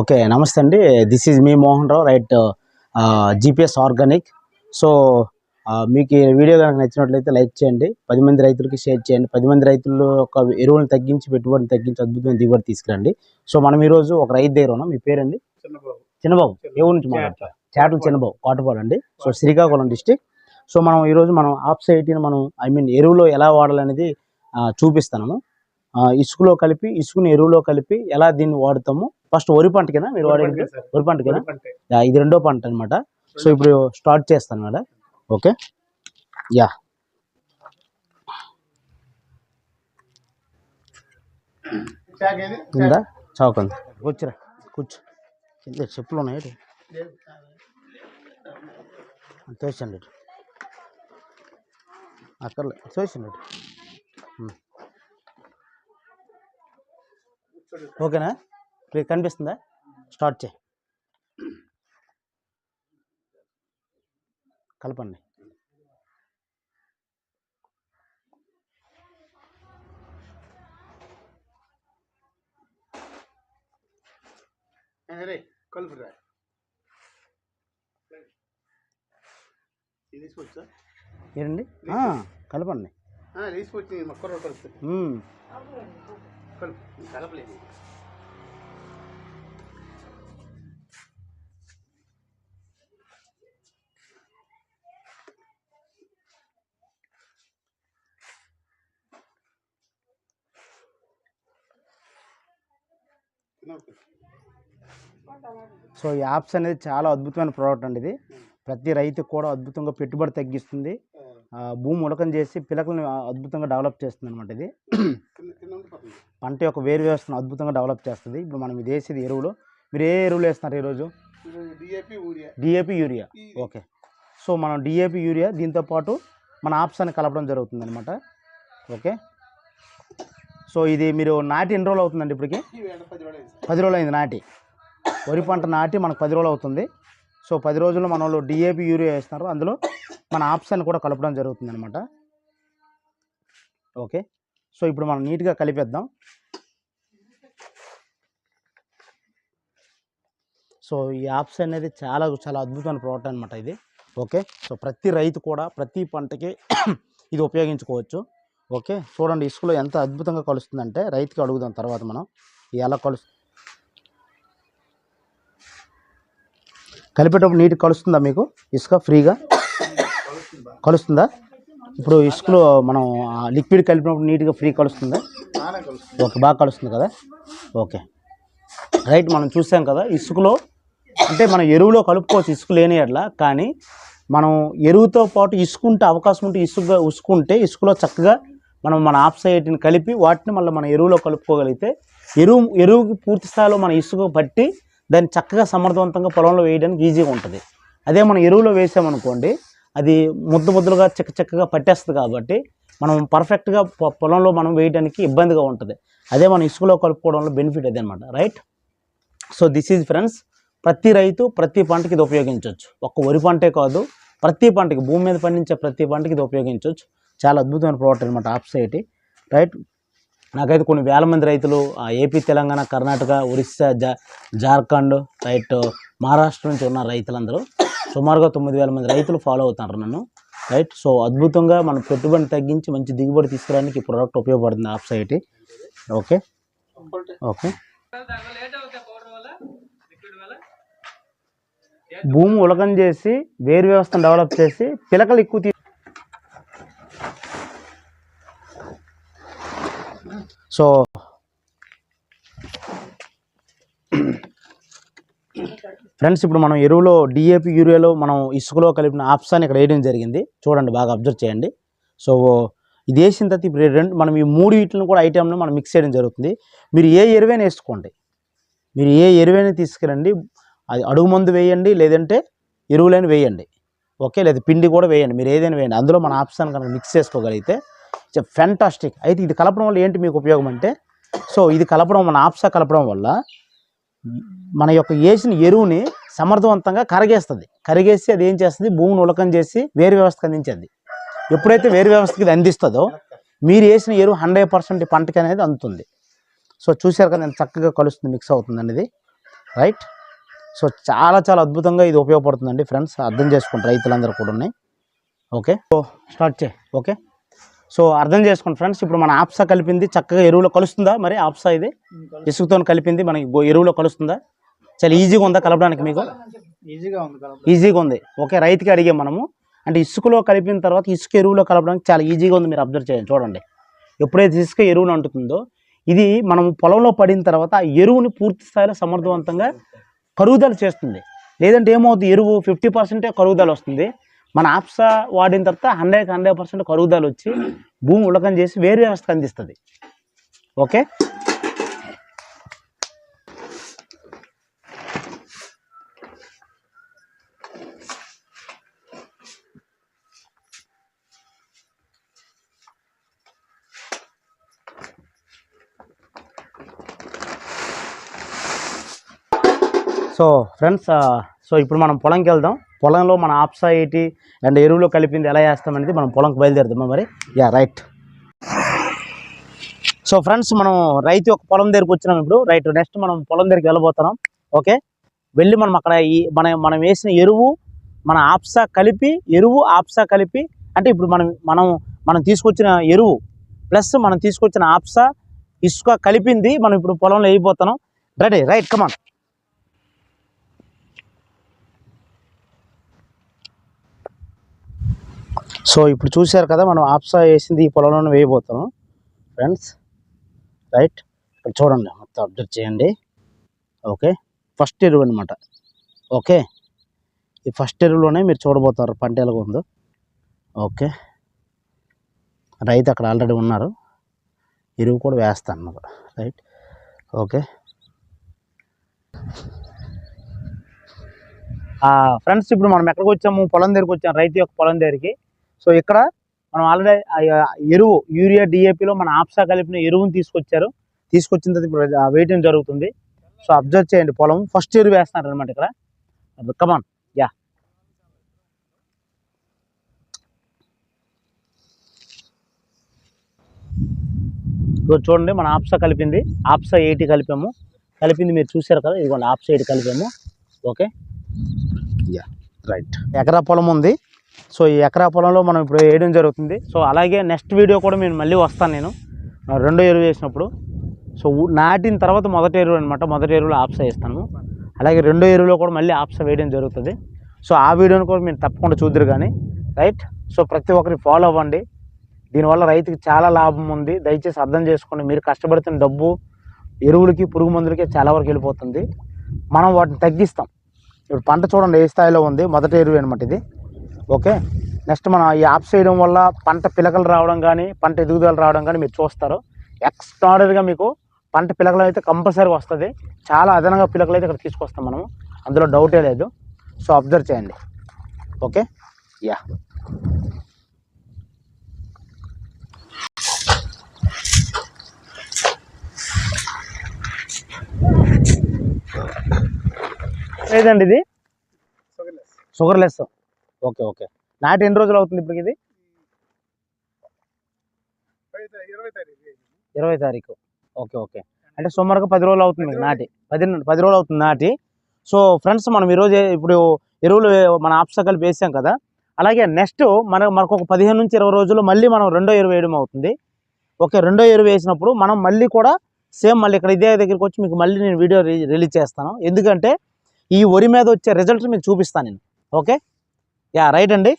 Okay నమస్తే అండి. This is me Mohan Rao right GPS organic so మీకు ఈ వీడియో కనుక నచ్చినట్లయితే లైక్ చేయండి. పది మంది రైతులకి షేర్ చేయండి. పది మంది రైతులు ఒక ఎరువులను తగ్గించి పెట్టుబడిని తగ్గించి అద్భుతమైన దిగుబడి తీసుకురండి. సో మనం ఈరోజు ఒక రైతు దగ్గర ఉన్నాం. మీ పేరండి? చిన్నబాబు. చిన్నబాబు. ఏ ఊరు నుంచి మాట్లాడతారు? చాటల చిన్నబాబు కోటపాడు అండి. So Srikakulam district. సో మనం ఈరోజు మనం ఆప్ సైట్ని మనం ఐ మీన్ ఎరువులో ఎలా వాడాలనేది చూపిస్తాము ఇసుకలో కలిపి ఇసుకని ఎరువులో కలిపి ఎలా దీన్ని వాడుతాము? ఫస్ట్ వరి పంటకేనా మీరు వాడేది? వరి పంటే. యా, ఇది రెండో పంట అన్నమాట. సో ఇప్పుడు స్టార్ట్ చేస్తాను మేడం. ఓకే? యా. ఉందా? చౌకంది కూర్చోరా కూర్చో. కింద చెప్పులు ఉన్నాయి? తోసండి. అక్కర్లే తోసండి. ఓకేనా? ఇప్పుడు కనిపిస్తుందా? స్టార్ట్ చేయి. కలపండి. రే కలుపురా. ఆ, కలపండి. కలపలేదు. సో ఈ యాప్స్ అనేది చాలా అద్భుతమైన ప్రోడక్ట్ అండి ఇది. ప్రతి రైతుకు కూడా అద్భుతంగా పెట్టుబడి తగ్గిస్తుంది. భూమి ఉడకం చేసి పిలకలను అద్భుతంగా డెవలప్ చేస్తుంది అనమాట ఇది. పంట యొక్క వేరు వ్యవస్థను అద్భుతంగా డెవలప్ చేస్తుంది. ఇప్పుడు మనం ఇది వేసేది ఎరువులు. మీరు ఏ ఎరువులు వేస్తున్నారు ఈరోజు? DAP urea. ఓకే. సో మనం డిఏపి యూరియా దీంతో పాటు మన ఆప్షన్ కలపడం జరుగుతుంది అనమాట ఓకే. సో ఇది మీరు నాటి ఎన్ని రోజులు అవుతుందండి ఇప్పటికి? పది రోజులు అయింది పది రోజులు అయింది నాటి. వరి పంట నాటి మనకు పది రోజులు అవుతుంది. సో పది రోజుల్లో మన వాళ్ళు డిఏపి యూరియా వేస్తున్నారు. అందులో మన ఆప్షన్ కూడా కలపడం జరుగుతుంది అనమాట ఓకే. సో ఇప్పుడు మనం నీట్గా కలిపేద్దాం. సో ఈ యాప్స్ అనేది చాలా చాలా అద్భుతమైన ప్రోడక్ట్ అనమాట ఇది. ఓకే. సో ప్రతి రైతు కూడా ప్రతి పంటకి ఇది ఉపయోగించుకోవచ్చు. ఓకే. చూడండి ఇసుకలో ఎంత అద్భుతంగా కలుస్తుందంటే రైతుకి అడుగుదాం తర్వాత మనం. ఎలా కలుస్తుంది కలిపేటప్పుడు నీటి కలుస్తుందా మీకు? ఇసుక ఫ్రీగా? కలుస్తుందా? ఇప్పుడు ఇసుకలో మనం లిక్విడ్ కలిపినప్పుడు నీట్గా ఫ్రీ కలుస్తుందా? ఓకే బాగా కలుస్తుంది కదా? ఓకే. రైట్ మనం చూసాం కదా ఇసుకలో అంటే మనం ఎరువులో కలుపుకోవచ్చు ఇసుక లేని ఎట్లా కానీ మనం ఎరువుతో పాటు ఇసుకుంటే అవకాశం ఉంటే ఇసుక ఉసుకుంటే ఇసుకలో చక్కగా మనం మన ఆప్సైట్ని కలిపి వాటిని మళ్ళీ మన ఎరువులో కలుపుకోగలిగితే ఎరువు ఎరువుకి పూర్తి స్థాయిలో మన ఇసుక పట్టి దాన్ని చక్కగా సమర్థవంతంగా పొలంలో వేయడానికి ఈజీగా ఉంటుంది. అదే మనం ఎరువులో వేసామనుకోండి అది ముద్ద ముద్దలుగా చెక్క చెక్కగా పట్టేస్తుంది కాబట్టి మనం పర్ఫెక్ట్గా పొ- పొలంలో మనం వేయడానికి ఇబ్బందిగా ఉంటుంది. అదే మనం ఇసుకలో కలుపుకోవడంలో బెనిఫిట్ అదే అనమాట right? So this is friends ప్రతి రైతు ప్రతి పంటకి ఇది ఉపయోగించవచ్చు. ఒక్క వరి పంటే కాదు ప్రతి పంటకి భూమి మీద పండించే ప్రతి పంటకి ఇది ఉపయోగించవచ్చు. చాలా అద్భుతమైన ప్రోడక్ట్ అనమాట ఆప్సైటీ రైట్ నాకైతే కొన్ని వేల మంది రైతులు ఆ, ఏపీ తెలంగాణ కర్ణాటక ఒరిస్సా జా జార్ఖండ్ రైట్ మహారాష్ట్ర నుంచి ఉన్న రైతులందరూ సుమారుగా తొమ్మిది వేల మంది రైతులు ఫాలో అవుతున్నారు నన్ను. రైట్ సో అద్భుతంగా మనం పెట్టుబడిని తగ్గించి మంచి దిగుబడి తీసుకురావడానికి ఈ ప్రోడక్ట్ ఉపయోగపడుతుంది ఆప్సైటీ ఓకే ఓకే భూమి ఉలకం చేసి వేరు వ్యవస్థను డెవలప్ చేసి పిలకలు ఎక్కువ సో ఫ్రెండ్స్ ఇప్పుడు మనం ఎరువులో డిఏపి యూరియాలో మనం ఇసుకలో కలిపిన ఆప్షన్ ఇక్కడ వేయడం జరిగింది. చూడండి బాగా అబ్జర్వ్ చేయండి. సో ఇది వేసిన తర్వాత ఇప్పుడు రెండు మనం ఈ మూడు వీటిని కూడా ఐటెంను మనం మిక్స్ చేయడం జరుగుతుంది. మీరు ఏ ఎరువైనా వేసుకోండి. మీరు ఏ ఎరువైనా తీసుకురండి. అది అడుగు మందు వేయండి లేదంటే ఎరువులైన వేయండి. ఓకే లేదా పిండి కూడా వేయండి. మీరు ఏదైనా వేయండి. అందులో మన ఆప్షన్ కనుక మిక్స్ చేసుకోగలిగితే ఫెంటాస్టిక్ అయితే ఇది కలపడం వల్ల ఏంటి మీకు ఉపయోగం అంటే సో ఇది కలపడం మన ఆప్సా కలపడం వల్ల మన యొక్క వేసిన ఎరువుని సమర్థవంతంగా కరిగేస్తుంది. కరిగేసి అది ఏం చేస్తుంది? భూమిని ఉలకం చేసి వేరు వ్యవస్థకు అందించేది. ఎప్పుడైతే వేరు వ్యవస్థకి ఇది అందిస్తుందో మీరు వేసిన ఎరువు హండ్రెడ్ పర్సెంట్ పంటకి అనేది అందుతుంది. సో చూశారు కదా నేను చక్కగా కలుస్తుంది మిక్స్ అవుతుంది అనేది. రైట్ సో చాలా చాలా అద్భుతంగా ఇది ఉపయోగపడుతుందండి ఫ్రెండ్స్ అర్థం చేసుకుంటారు రైతులందరూ కూడా ఓకే సో స్టార్ట్ చేయి. ఓకే సో అర్థం చేసుకోండి ఫ్రెండ్స్ ఇప్పుడు మన ఆప్సా కలిపింది చక్కగా ఎరువులో కలుస్తుందా? మరి ఆప్సా ఇది ఇసుకతో కలిపింది మనకి ఎరువులో కలుస్తుందా? చాలా ఈజీగా ఉందా కలపడానికి మీకు? ఈజీగా ఉంది ఈజీగా ఉంది. ఓకే రైతుకి అడిగాం మనము. అంటే ఇసుకలో కలిపిన తర్వాత ఇసుక ఎరువులో కలపడానికి చాలా ఈజీగా ఉంది మీరు అబ్జర్వ్ చేయండి చూడండి. ఎప్పుడైతే ఇసుక ఎరువును అంటుతుందో ఇది మనం పొలంలో పడిన తర్వాత ఆ ఎరువుని పూర్తి స్థాయిలో సమర్థవంతంగా కరుగుదల చేస్తుంది. లేదంటే ఏమవుతుంది? ఎరువు ఫిఫ్టీ పర్సెంటే కరుగుదల వస్తుంది. మన ఆప్సా వాడిన తర్వాత హండ్రెడ్కి హండ్రెడ్ పర్సెంట్ కరుగుదల వచ్చి భూమి ఉలకం చేసి వేరు వ్యవస్థకు అందిస్తుంది. ఓకే? సో ఫ్రెండ్స్ సో ఇప్పుడు మనం పొలంకి వెళ్దాం. పొలంలో మన ఆప్సా అండ్ ఎరువులో కలిపింది ఎలా చేస్తామనేది మనం పొలంకి బయలుదేరుదామా మరి? యా రైట్ సో ఫ్రెండ్స్ మనం రైతు యొక్క పొలం దగ్గరికి వచ్చినాం ఇప్పుడు. రైట్ నెక్స్ట్ మనం పొలం దగ్గరికి వెళ్ళబోతున్నాం. ఓకే వెళ్ళి మనం అక్కడ ఈ మన మనం వేసిన ఎరువు మన ఆప్సా కలిపి ఎరువు ఆప్సా కలిపి అంటే ఇప్పుడు మనం మనం మనం తీసుకొచ్చిన ఎరువు ప్లస్ మనం తీసుకొచ్చిన ఆప్సా ఇసుక కలిపింది మనం ఇప్పుడు పొలంలో వేయబోతున్నాం. Ready right come on so ఇప్పుడు చూశారు కదా మనం ఆప్సా వేసింది ఈ పొలంలోనే వేయబోతాం ఫ్రెండ్స్ రైట్ ఇక్కడ చూడండి మొత్తం అబ్జర్వ్ చేయండి. ఓకే ఫస్ట్ ఎరువు అనమాట ఓకే ఈ ఫస్ట్ ఎరువులోనే మీరు చూడబోతారు పంట ఎలాగ ఉందో ఓకే రైతు అక్కడ ఆల్రెడీ ఉన్నారు. ఎరువు కూడా వేస్తాను రైట్ ఓకే. ఫ్రెండ్స్ ఇప్పుడు మనం ఎక్కడికి వచ్చాము? పొలం దగ్గరికి వచ్చాము రైతు యొక్క పొలం దగ్గరికి. సో ఇక్కడ మనం ఆల్రెడీ ఎరువు యూరియా డిఏపిలో మన ఆప్సా కలిపిన ఎరువుని తీసుకొచ్చారు. తీసుకొచ్చిన తర్వాత ఇప్పుడు వేయటం జరుగుతుంది. సో అబ్జర్వ్ చేయండి పొలం. ఫస్ట్ ఎరువు వేస్తున్నారు అనమాట ఇక్కడ కమాన్ యా చూడండి మన ఆప్సా కలిపింది. ఆప్సా ఎయిటీ కలిపాము. కలిపింది మీరు చూశారు కదా ఇదిగోండి ఆప్సా ఎయిటీ కలిపాము. ఓకే? యా రైట్ ఎకరా పొలం ఉంది. సో ఈ ఎకరా పొలంలో మనం ఇప్పుడు వేయడం జరుగుతుంది. సో అలాగే నెక్స్ట్ వీడియో కూడా నేను మళ్ళీ వస్తాను నేను. రెండో ఎరువు వేసినప్పుడు. సో నాటిన తర్వాత మొదటి ఎరువు అనమాట మొదటి ఎరువులో ఆప్స వేస్తాను. అలాగే రెండో ఎరువులో కూడా మళ్ళీ ఆప్స వేయడం జరుగుతుంది. సో ఆ వీడియోని కూడా మీరు తప్పకుండా చూద్దరు కానీ. రైట్? సో ప్రతి ఒక్కరికి ఫాలో అవ్వండి. దీనివల్ల రైతుకి చాలా లాభం ఉంది. దయచేసి అర్థం చేసుకోండి. మీరు కష్టపడుతున్న డబ్బు ఎరువులకి పురుగు మందులకి చాలా వరకు వెళ్ళిపోతుంది. మనం వాటిని తగ్గిస్తాం. ఇప్పుడు పంట చూడండి ఏ స్థాయిలో ఉంది? మొదటి ఎరువు అనమాట ఇది. ఓకే? నెక్స్ట్ మనం ఈ ఆఫ్ చేయడం వల్ల పంట పిలకలు రావడం కానీ పంట ఎదుగుదల రావడం కానీ మీరు చూస్తారు. ఎక్స్ట్రాడనరీగా మీకు పంట పిలకలు అయితే కంపల్సరీగా వస్తుంది. చాలా అదనంగా పిలకలు అయితే ఇక్కడ తీసుకొస్తాం మనము. అందులో డౌటే లేదు. సో అబ్జర్వ్ చేయండి. ఓకే? యా లేదండి ఇది? Sugar less okay okay. నాటి ఎన్ని రోజులు అవుతుంది ఇప్పుడు ఇది? ఇరవై తారీఖు. ఇరవై తారీఖు. Okay okay. అంటే సుమారుగా పది రోజులు అవుతుంది మీకు నాటి. పది పది రోజులు అవుతుంది నాటి. సో ఫ్రెండ్స్ మనం ఈరోజు ఇప్పుడు ఎరువులు మన ఆప్సకలు వేసాం కదా. అలాగే నెక్స్ట్ మన మనకు ఒక పదిహేను నుంచి ఇరవై రోజుల్లో మళ్ళీ మనం రెండో ఎరువు వేయడం అవుతుంది. ఓకే రెండో ఎరువు వేసినప్పుడు మనం మళ్ళీ కూడా సేమ్ మళ్ళీ ఇక్కడ ఇదే దగ్గరికి వచ్చి మీకు మళ్ళీ నేను వీడియో రి- రిలీజ్ చేస్తాను. ఎందుకంటే ఈ వరి మీద వచ్చే రిజల్ట్ మీకు చూపిస్తాను నేను. ఓకే? యా రైట్ అండి